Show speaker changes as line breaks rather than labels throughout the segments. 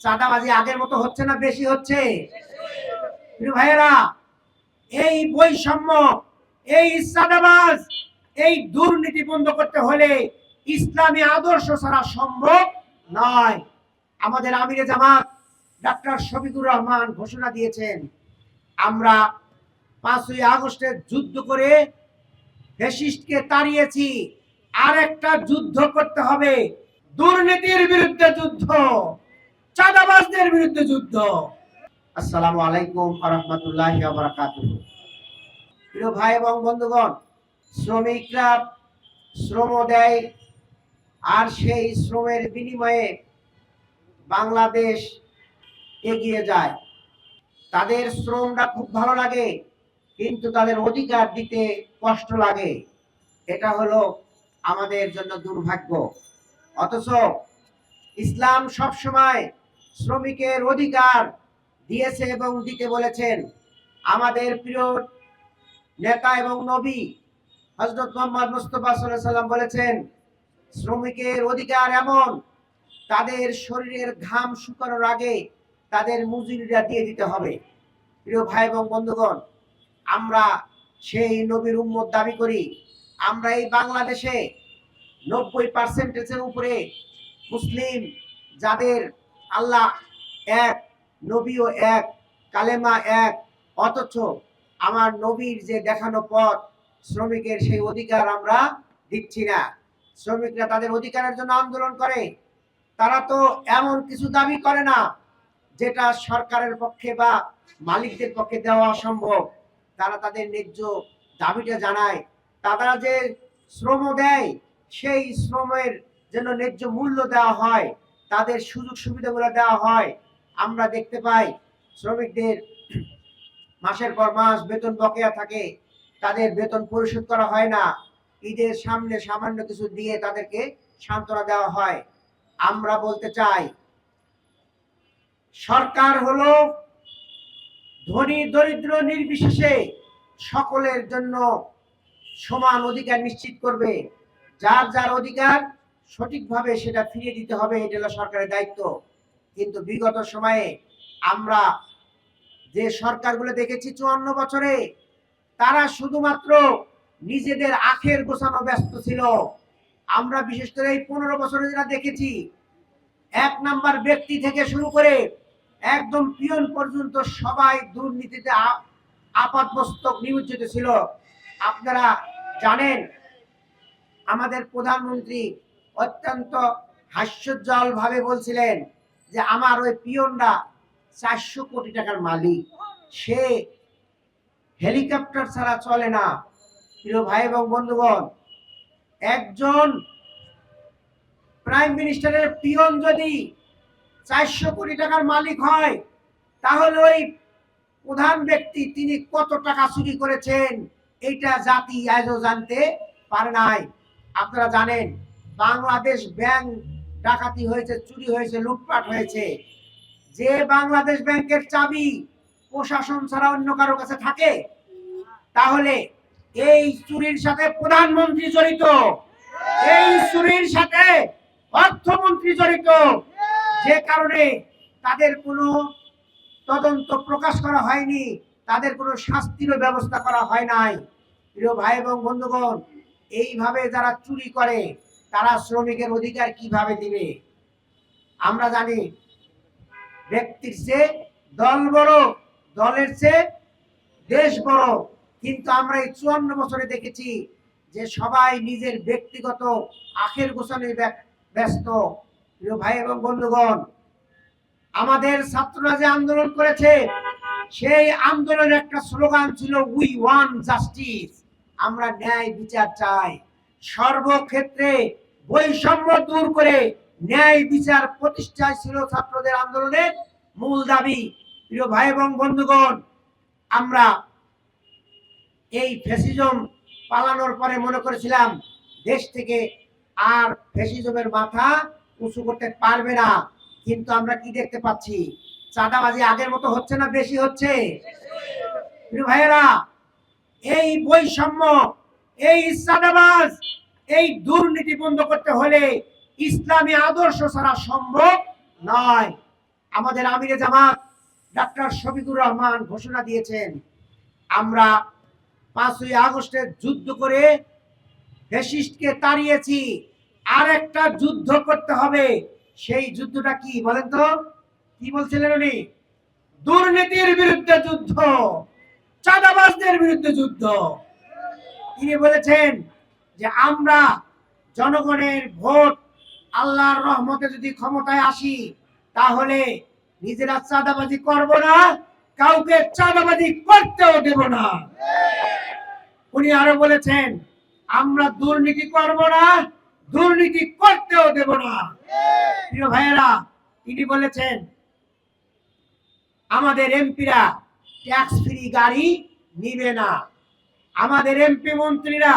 চাঁদাবাজি আগের মতো হচ্ছে না, বেশি হচ্ছে? ভাইয়েরা, এই বৈষম্য, এই চাঁদাবাজ, এই দুর্নীতি বন্ধ করতে হলে ইসলামী আদর্শ ছাড়া সম্ভব নয়। আমাদের আমিরে জামাত ডাক্তার শফিকুর রহমান ঘোষণা দিয়েছেন, আমরা পাঁচই আগস্টে যুদ্ধ করে ফেসিস্টকে তাড়িয়েছি আর একটা যুদ্ধ করতে হবে। দুর্নীতির বিরুদ্ধে যুদ্ধ। চাঁদাবাজদের বিরুদ্ধে যুদ্ধ। আসসালামু আলাইকুম আরহামতুল্লাহ বারাকাতুহু। প্রিয় ভাই এবং বন্ধুগণ, শ্রমিকরা শ্রম দেয় আর সেই শ্রমের বিনিময়ে বাংলাদেশ এগিয়ে যায়। তাদের শ্রমটা খুব ভালো লাগে, কিন্তু তাদের অধিকার দিতে কষ্ট লাগে। এটা হলো আমাদের জন্য দুর্ভাগ্য। অথচ ইসলাম সবসময় শ্রমিকের অধিকার দিয়েছে এবং দিতে বলেছেন। আমাদের প্রিয় নেতা এবং নবী হজরত মোহাম্মদ মুস্তফা সাল্লাম বলেছেন, শ্রমিকের অধিকার এমন, তাদের শরীরের ঘাম শুকানোর আগে তাদের মজুরিটা দিয়ে দিতে হবে। প্রিয় ভাই এবং বন্ধুগণ, আমরা সেই নবীর উম্মত দাবি করি, আমরা এই বাংলাদেশে নব্বই পার্সেন্টেজের উপরে মুসলিম যাদের আল্লাহ এক, নবীও এক, কালেমা এক, অথচ আমার নবীর যে দেখানো পথ, শ্রমিকের সেই অধিকার আমরা দিচ্ছি না। শ্রমিকরা তাদের অধিকারের জন্য আন্দোলন করে। তারা তো এমন কিছু দাবি করে না, যেটা সরকারের পক্ষে বা মালিকদের পক্ষে দেওয়া অসম্ভব। তারা তাদের ন্যায্য দাবিটা জানায়। তারা যে শ্রম দেয়, সেই শ্রমের জন্য ন্যায্য মূল্য দেওয়া হয়। তাদের সুযোগ সুবিধাগুলো দেওয়া হয়। আমরা দেখতে পাই শ্রমিকদের মাসের পর মাস বেতন বকেয়া থাকে। তাদের বেতন পরিশোধ করা হয় না। ঈদের সামনে সামান্য কিছু দিয়ে তাদেরকে সান্ত্বনা দেওয়া হয়। আমরা বলতে চাই, সরকার হলো ধনী, দরিদ্র, নির্বিশেষে সকলের জন্য সমান অধিকার নিশ্চিত করবে। যার যার অধিকার সঠিকভাবে সেটা ফিরিয়ে দিতে হবে, এটা হলো সরকারের দায়িত্ব। কিন্তু বিগত সময়ে আমরা যে সরকারগুলো দেখেছি চুয়ান্ন বছরে, তারা শুধুমাত্র নিজেদের আখের গোছানো ব্যস্ত ছিল। আমরা বিশেষ করে এই পনেরো বছরে যেটা দেখেছি, এক নাম্বার ব্যক্তি থেকে শুরু করে একদম পিয়ন পর্যন্ত সবাই দুর্নীতিতে আ- আপাতমস্তক নিমজ্জিত ছিল। আপনারা জানেন, আমাদের প্রধানমন্ত্রী অত্যন্ত হাস্যজ্জ্বল ভাবে বলছিলেন যে আমার ওই পিয়নরা চারশো কোটি টাকার মালিক। সে হেলিকপ্টার ছাড়া চলে না। প্রিয় ভাই এবং বন্ধুগণ, একজন প্রাইম মিনিস্টারের পিয়ন যদি চারশো কোটি টাকার মালিক হয়, তাহলে ওই প্রধান ব্যক্তি তিনি কত টাকা চুরি করেছেন, এইটা জাতি আজও জানতে পারে নাই। আপনারা জানেন বাংলাদেশ ব্যাংক ডাকাতি হয়েছে, চুরি হয়েছে, লুটপাট হয়েছে। যে বাংলাদেশ ব্যাংকের চাবি প্রশাসন ছাড়া অন্য কারও কাছে থাকে, তাহলে এই চুরির সাথে প্রধানমন্ত্রী জড়িত, এই চুরির সাথে অর্থমন্ত্রী জড়িত, যে কারণে তাদের কোনো তদন্ত প্রকাশ করা হয়নি, তাদের কোনো শাস্তিরও ব্যবস্থা করা হয় নাই। প্রিয় ভাই এবং বন্ধুগণ, এইভাবে যারা চুরি করে তারা শ্রমিকের অধিকার কীভাবে দিবে? আমরা জানি ব্যক্তির চেয়ে দল বড়, দলের চেয়ে দেশ বড়। কিন্তু আমরা এই চুয়ান্ন বছরে দেখেছি যে সবাই নিজের ব্যক্তিগত আখের গোছানে ব্য- ব্যস্ত। প্রিয় ভাই এবং বন্ধুগণ, আমাদের ছাত্ররা যে আন্দোলন করেছে, সেই আন্দোলনের একটা স্লোগান ছিল উই ওয়ান জাস্টিস আমরা ন্যায় বিচার চাই। সর্বক্ষেত্রে বৈষম্য দূর করে ন্যায় বিচার প্রতিষ্ঠায় ছিল ছাত্রদের আন্দোলনের মূল দাবি। প্রিয় ভাই এবং বন্ধুগণ, আমরা এই ফ্যাসিজম পালানোর পরে মনে করেছিলাম, দেশ থেকে আর ফ্যাসিজমের মাথা উঁচু করতে পারবে না। কিন্তু আমরা কি দেখতে পাচ্ছি? চাঁদাবাজি আগের মতো হচ্ছে না, বেশি হচ্ছে? প্রিয় ভাইয়েরা, এই বৈষম্য এই চাঁদাবাজ এই দুর্নীতি বন্ধ করতে হলে ইসলামী আদর্শ ছাড়া সম্ভব নয়। আমাদের আমিরে জামাত ডাক্তার শফিকুর রহমান ঘোষণা দিয়েছেন, আমরা পাঁচই আগস্টে যুদ্ধ করে ফ্যাসিস্টকে তাড়িয়েছি আর একটা যুদ্ধ করতে হবে। সেই যুদ্ধটা কি বলেন তো? কি বলছিলেন উনি? দুর্নীতির বিরুদ্ধে যুদ্ধ, চাঁদাবাজদের বিরুদ্ধে যুদ্ধ। তিনি বলেছেন যে আমরা জনগণের ভোট আল্লাহর রহমতে যদি ক্ষমতায় আসি, তাহলে নিজেরা চাঁদাবাজি করব না, কাউকে চাঁদাবাজি করতেও দেব না। উনি আরও বলেছেন, আমরা দুর্নীতি করব না, দুর্নীতি করতেও দেব না। প্রিয় ভাইয়েরা, তিনি বলেছেন, আমাদের এমপিরা ট্যাক্স ফ্রি গাড়ি নিবে না। আমাদের এমপি মন্ত্রীরা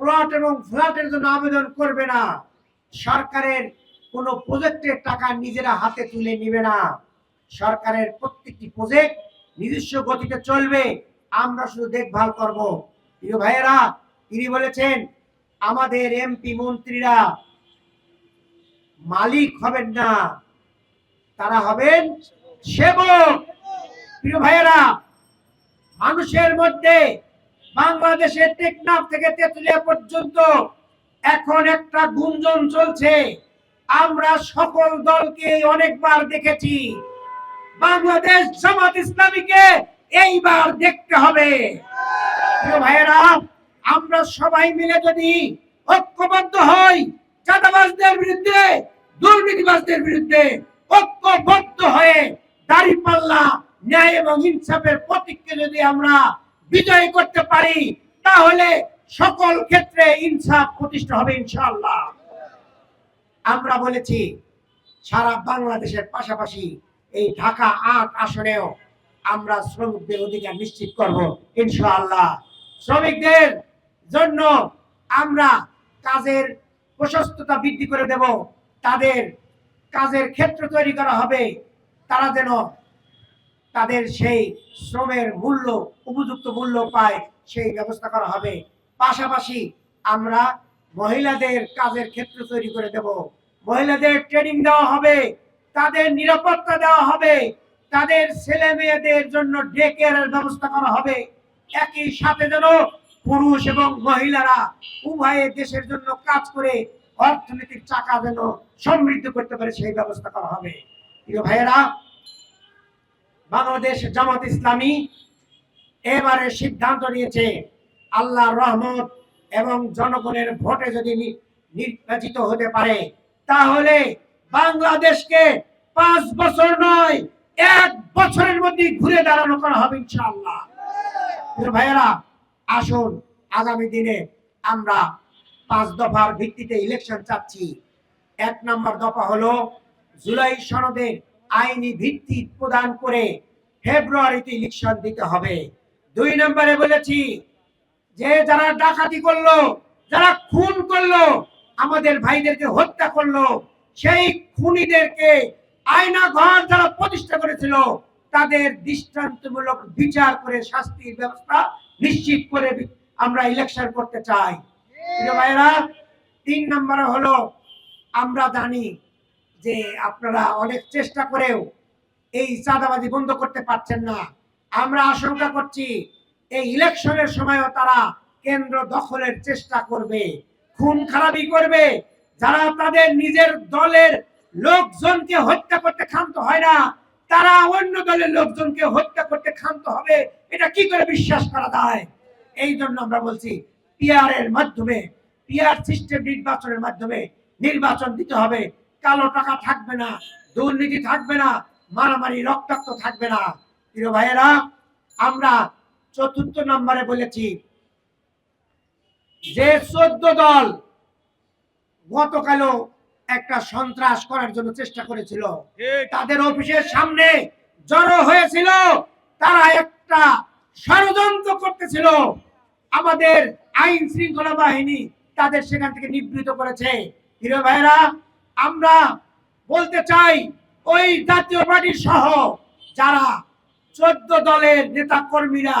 প্লট এবং ফ্ল্যাটের জন্য আবেদন করবে না। সরকারের কোনো প্রজেক্টের টাকা নিজেরা হাতে তুলে নিবে না। সরকারের প্রত্যেকটি প্রজেক্ট নিজস্ব গতিতে চলবে। আমরা শুধু দেখভাল করব। প্রিয় ভাইয়েরা, তিনি বলেছেন, আমাদের এমপি মন্ত্রীরা মালিক হবেন না। তারা হবেন সেবক। প্রিয় ভাইয়েরা, মানুষের মধ্যে বাংলাদেশের টেকনাফ থেকে তেতুলিয়া পর্যন্ত এখন একটা গুঞ্জন চলছে। আমরা সকল দলকে অনেকবার দেখেছি। বাংলাদেশ জামাত ইসলামীকে এইবার দেখতে হবে। ভাইয়েরা, আমরা সবাই মিলে যদি ঐক্যবদ্ধ হই, চাঁদাবাজদের বিরুদ্ধে, দুর্নীতিবাজদের বিরুদ্ধে ঐক্যবদ্ধ হয়ে দাঁড়িপাল্লা ন্যায় এবং ইনসাফের প্রতীককে যদি আমরা বিজয় করতে পারি, তাহলে সকল ক্ষেত্রে ইনসাফ প্রতিষ্ঠা হবে ইনশাআল্লাহ। আমরা বলেছি, সারা বাংলাদেশের পাশাপাশি এই ঢাকা আট আসনেও আমরা শ্রমিকদের অধিকার নিশ্চিত করব ইনশাআল্লাহ। শ্রমিকদের জন্য আমরা কাজের প্রশস্ততা বৃদ্ধি করে দেব, তাদের কাজের ক্ষেত্র তৈরি করা হবে, তারা যেন তাদের সেই শ্রমের মূল্য, উপযুক্ত মূল্য পায়, সেই ব্যবস্থা করা হবে। পাশাপাশি আমরা মহিলাদের কাজের ক্ষেত্র তৈরি করে দেব। মহিলাদের ট্রেনিং দেওয়া হবে, তাদের নিরাপত্তা দেওয়া হবে, তাদের ছেলে মেয়েদের জন্য ডে কেয়ারের ব্যবস্থা করা হবে। একই সাথে যেন পুরুষ এবং মহিলারা উভয়ে দেশের জন্য কাজ করে অর্থনৈতিক চাকা যেন সমৃদ্ধ করতে পারে, সেই ব্যবস্থা করা হবে। ভাইয়েরা বাংলাদেশ জামাত ইসলামী এবারে সিদ্ধান্ত নিয়েছে আল্লাহ রহমত এবং জনগণের ভোটে যদি নির্বাচিত হতে পারে, তাহলে বাংলাদেশকে পাঁচ বছর নয়, এক বছরের মধ্যে ঘুরে দাঁড়ানো করা হবে ইনশাআল্লাহ। ভাইয়েরা, আসুন, আগামী দিনে আমরা পাঁচ দফার ভিত্তিতে ইলেকশন চাচ্ছি। এক নম্বর দফা হলো জুলাই সনদের আইনি ভিত্তি প্রদান করে ফেব্রুয়ারিতে ইলেকশন দিতে হবে। দুই নম্বরে বলেছি, যে যারা ডাকাতি করল, যারা খুন করল, আমাদের ভাইদেরকে হত্যা করল, সেই খুনিদেরকে আয়না ঘর যারা প্রতিষ্ঠা করেছিল, তাদের দৃষ্টান্তমূলক বিচার করে শাস্তির ব্যবস্থা নিশ্চিত করে আমরা ইলেকশন করতে চাই। ভাইরা তিন নম্বরে হলো, আমরা জানি যে আপনারা অনেক চেষ্টা করেও এই চাঁদাবাজি বন্ধ করতে পারছেন না। আমরা আশঙ্কা করছি এই ইলেকশনের সময়ও তারা কেন্দ্র দখলের চেষ্টা করবে, খুন খারাপি করবে। যারা তাদের নিজের দলের লোকজনকে হত্যা করতে ক্ষান্ত হয় না, তারা অন্য দলের লোকজনকে হত্যা করতে ক্ষান্ত হবে, এটা কি করে বিশ্বাস করা যায়? এই জন্য আমরা বলছি পিআর এর মাধ্যমে পিআর সিস্টেম নির্বাচনের মাধ্যমে নির্বাচন দিতে হবে। কালো টাকা থাকবে না দুর্নীতি থাকবে না মারামারি রক্তাক্ত থাকবে না। প্রিয় ভাইয়েরা আমরা চতুর্থ নম্বরে বলেছি যে চোদ্দ দল গতকালও একটা সন্ত্রাস করার জন্য চেষ্টা করেছিল তাদের অফিসের সামনে জড়ো হয়েছিল তারা একটা ষড়যন্ত্র করতেছিল। আমাদের আইন শৃঙ্খলা বাহিনী তাদের সেখান থেকে নিবৃত করেছে। হিরো ভাইরা আমরা বলতে চাই ওই জাতীয় পার্টি সহ যারা চোদ্দ দলের নেতা কর্মীরা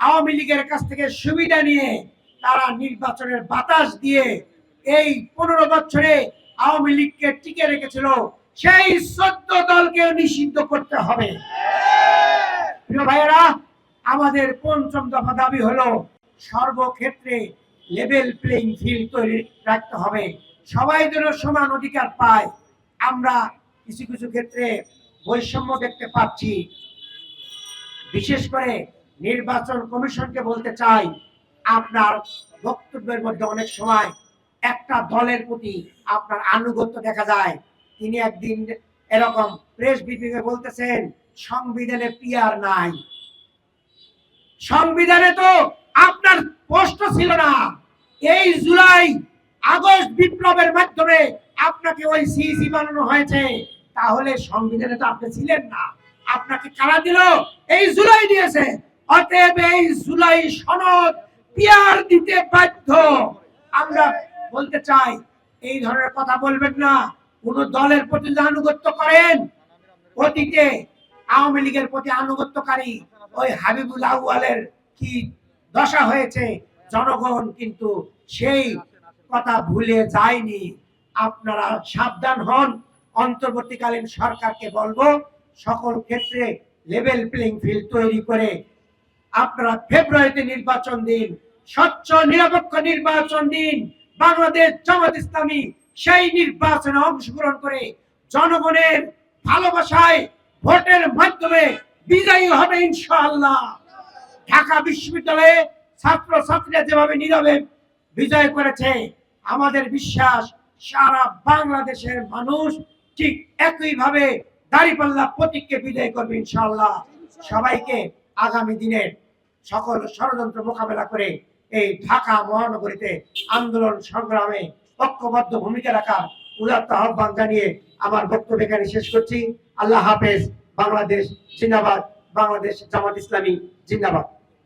আওয়ামী লীগের কাছ থেকে সুবিধা নিয়ে তারা নির্বাচনের বাতাস দিয়ে এই পনেরো বছরে আওয়ামী লীগকে টিকে রেখেছিল, সেই চোদ্দ দলকে নিষিদ্ধ করতে হবে। প্রিয় ভাইয়েরা, আমাদের পঞ্চম দফা দাবি হলো সর্বক্ষেত্রে লেভেল প্লেইং ফিল্ড তৈরি রাখতে হবে। সবাই যেন সমান অধিকার পায়, আমরা কিছু কিছু ক্ষেত্রে বৈষম্য দেখতে পাচ্ছি। বিশেষ করে নির্বাচন কমিশনকে বলতে চাই, আপনার বক্তব্যের মধ্যে অনেক সময় একটা দলের প্রতি আপনার আনুগত্য দেখা যায়। তিনি একদিন এরকম প্রেস ব্রিফিং এ বলতেছেন, সংবিধানে পিয়ার নাই। সংবিধানে তো আপনার স্পষ্ট ছিল না। এই জুলাই আগস্ট বিপ্লবের মাধ্যমে আপনাকে ওই সিইসি বানানো হয়েছে। তাহলে সংবিধানে তো আপনি ছিলেন না। আপনাকে কারা দিল? এই জুলাই দিয়েছে। অতএব এই জুলাই সনদ পিয়ার দিতে বাধ্য। আমরা বলতে চাই, এই ধরনের কথা বলবেন না। কোন দলের প্রতি আনুগত্য করেন, অতীতে আওয়ামী লীগের প্রতি আনুগত্যকারী ওই হাবিবুল আউয়ালের কি দশা হয়েছে, জনগণ কিন্তু সেই কথা ভুলে যায়নি। আপনারা সাবধান হন। অন্তর্বর্তীকালীন সরকারকে বলব, সকল ক্ষেত্রে লেভেল প্লেইং ফিল্ড তৈরি করে আপনারা ফেব্রুয়ারিতে নির্বাচন দিন, স্বচ্ছ, নিরপেক্ষ নির্বাচন দিন, বাংলাদেশ জামাত ইসলামী সেই নির্বাচনে অংশগ্রহণ করে জনগণের ভালোবাসায়, ভোটের মাধ্যমে বিজয়ী হবে ইনশাআল্লাহ। ঢাকা বিশ্ববিদ্যালয়ে ছাত্র ছাত্রীরা যেভাবে নীরবে বিজয় করেছে আমাদের বিশ্বাস, সারা বাংলাদেশের মানুষ ঠিক একইভাবে দাঁড়িপাল্লা প্রতীককে বিজয় করবে ইনশাআল্লাহ। সবাইকে আগামী দিনের সকল ষড়যন্ত্র মোকাবেলা করে এই ঢাকা মহানগরীতে আন্দোলন সংগ্রামে ঐক্যবদ্ধ ভূমিকা রাখার উদাত্ত আহ্বান জানিয়ে আমার বক্তব্য এখানে শেষ করছি। আল্লাহ হাফেজ, বাংলাদেশ জিন্দাবাদ, বাংলাদেশ জামাত ইসলামী জিন্দাবাদ।